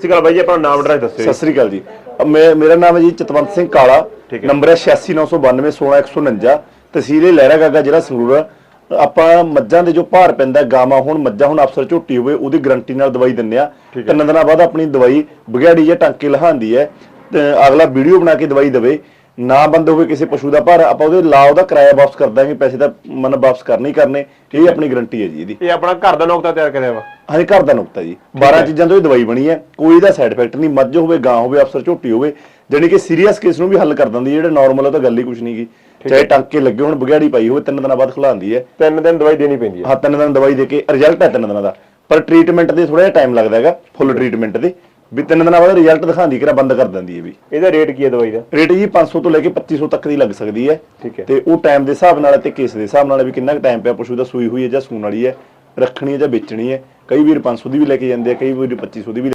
ਸਤਿ ਸ਼੍ਰੀ ਅਕਾਲ ਬਾਈ ਜੀ ਆਪਣਾ ਨਾਮ ਐਡਰੈਸ ਦੱਸਿਓ ਸਤਿ ਸ੍ਰੀ ਅਕਾਲ ਜੀ ਅ, ਮੈਂ- ਮੇਰਾ ਨਾਮ ਹੈ ਜੀ ਚਤਵੰਤ ਸਿੰਘ ਕਾਲਾ ਠੀਕ ਹੈ। ਨੰਬਰ ਹੈ 8692 16149 ਤਹਿਸੀਲ ਲਹਿਰਾ ਗਾਗਾ ਜਿਹੜਾ ਸੰਗਰੂਰ ਆ। ਆਪਾਂ ਮੱਝਾਂ ਦੇ ਜੋ ਭਾਰ ਪੈਂਦਾ ਗਾਵਾਂ ਹੁਣ ਮੱਝਾਂ ਹੁਣ ਅਫਸਰ ਝੋਟੀ ਹੋਵੇ ਉਹਦੀ ਗਰੰਟੀ ਨਾਲ ਦਵਾਈ ਦਿੰਦੇ ਆ ਠੀਕ ਹੈ। ਤਿੰਨ ਦਿਨਾਂ ਬਾਅਦ ਆਪਣੀ ਦਵਾਈ ਬਗਿਆੜੀ ਜਾਂ ਟਾਂਕੇ ਲਹਾਉਂਦੀ ਹੈ ਤੇ ਅਗਲਾ ਵੀਡੀਓ ਬਣਾ ਕੇ ਦਵਾਈ ਦੇਵੇ ਨਾ ਬੰਦ ਹੋਵੇ ਕਿਸੇ ਪਸ਼ੂ ਦਾ ਭਾਰ ਆਪਾਂ ਉਹਦੇ ਲਾ ਉਹਦਾ ਕਿਰਾਇਆ ਵਾਪਸ ਕਰ ਦਾਂਗੇ ਪੈਸੇ ਤਾਂ ਮਨ ਵਾਪਸ ਕਰਨੇ ਹੀ ਕਰਨੇ ਇਹ ਆਪਣੀ ਗਰੰਟੀ ਹੈ ਜੀ ਇਹਦੀ। ਇਹ ਆਪਣਾ ਘਰ ਦਾ ਨੁਕਤਾ ਤਿਆਰ ਕਰਿਆ ਵਾ। ਹਾਂਜੀ ਘਰ ਦਾ ਨੁਕਤਾ ਜੀ। 12 ਚੀਜ਼ਾਂ ਤੋਂ ਇਹ ਦਵਾਈ ਬਣੀ ਹੈ ਕੋਈ ਇਹਦਾ ਸਾਈਡ ਇਫੈਕਟ ਨਹੀਂ ਮੱਝ ਹੋਵੇ ਗਾਂ ਹੋਵੇ ਅਫਸਰ ਝੋਟੀ ਹੋਵੇ ਜਾਣੀ ਕਿ ਸੀਰੀਅਸ ਕੇਸ ਨੂੰ ਵੀ ਹੱਲ ਕਰ ਦਿੰਦੀ ਜਿਹੜੇ ਨਾਰਮਲ ਉਹ ਤਾਂ ਗੱਲ ਹੀ ਕੁਝ ਨਹੀਂ ਗੀ। ਚਾਹੇ ਟਾਂਕੇ ਲੱਗੇ ਹੁਣ ਬਗਿਆੜੀ ਪਾਈ ਹੋਵੇ ਤਿੰਨ ਦਿਨਾਂ ਬਾਅਦ ਖੁਲਾਉਂਦੀ ਹੈ। ਤਿੰਨ ਦਿਨ ਦਵਾਈ ਦੇਣੀ ਪੈਂਦੀ ਹੈ। ਹਾਂ ਤਿੰਨ ਦਿਨ ਦਵਾਈ ਦੇ ਕੇ ਰਿਜ਼ਲਟ ਹੈ ਤਿੰਨ ਦਿਨਾਂ ਦਾ। ਪਰ ਟ੍ਰੀਟਮੈਂਟ ਦੇ ਥੋੜਾ ਜਿਹਾ ਟਾਈਮ ਲੱਗਦਾ ਹੈਗਾ ਫੁੱਲ ਟ੍ਰੀਟਮੈਂਟ ਦੇ ਵੀ ਤਿੰਨ ਦਿਨਾਂ ਬਾਅਦ ਰਿਜ਼ਲਟ ਦਿਖਾਉਂਦੀ ਕਿਰਾ ਬੰਦ ਕਰ ਦਿੰਦੀ ਹੈ ਵੀ। ਇਹਦਾ ਰੇਟ ਕੀ ਹੈ ਦਵਾਈ ਦਾ? ਰੇਟ ਜੀ 500 ਤੋਂ ਲੈ ਕੇ 2500 ਤੱਕ ਦੀ ਲੱਗ ਸਕਦੀ ਹੈ। ਠੀਕ ਹੈ। ਤੇ ਉਹ ਟਾਈਮ ਦੇ ਹਿਸਾਬ ਨਾਲ ਤੇ ਕੇਸ ਦੇ ਹਿਸਾਬ ਨਾਲ ਵੀ ਕਿੰਨਾ ਕੁ ਟਾਈਮ ਪਿਆ ਪਸ਼ੂ ਦਾ ਸੂਈ ਹੋਈ ਹੈ ਜਾਂ ਸੂਣ ਵਾਲੀ ਹੈ ਰੱਖਣੀ ਹੈ ਜਾਂ ਵੇਚਣੀ ਹੈ। ਕਈ ਵੀਰ 500 ਦੀ ਵੀ ਲੈ ਕੇ ਜਾਂਦੇ ਆ ਕਈ ਵੀਰ 2500 ਦੀ ਵੀ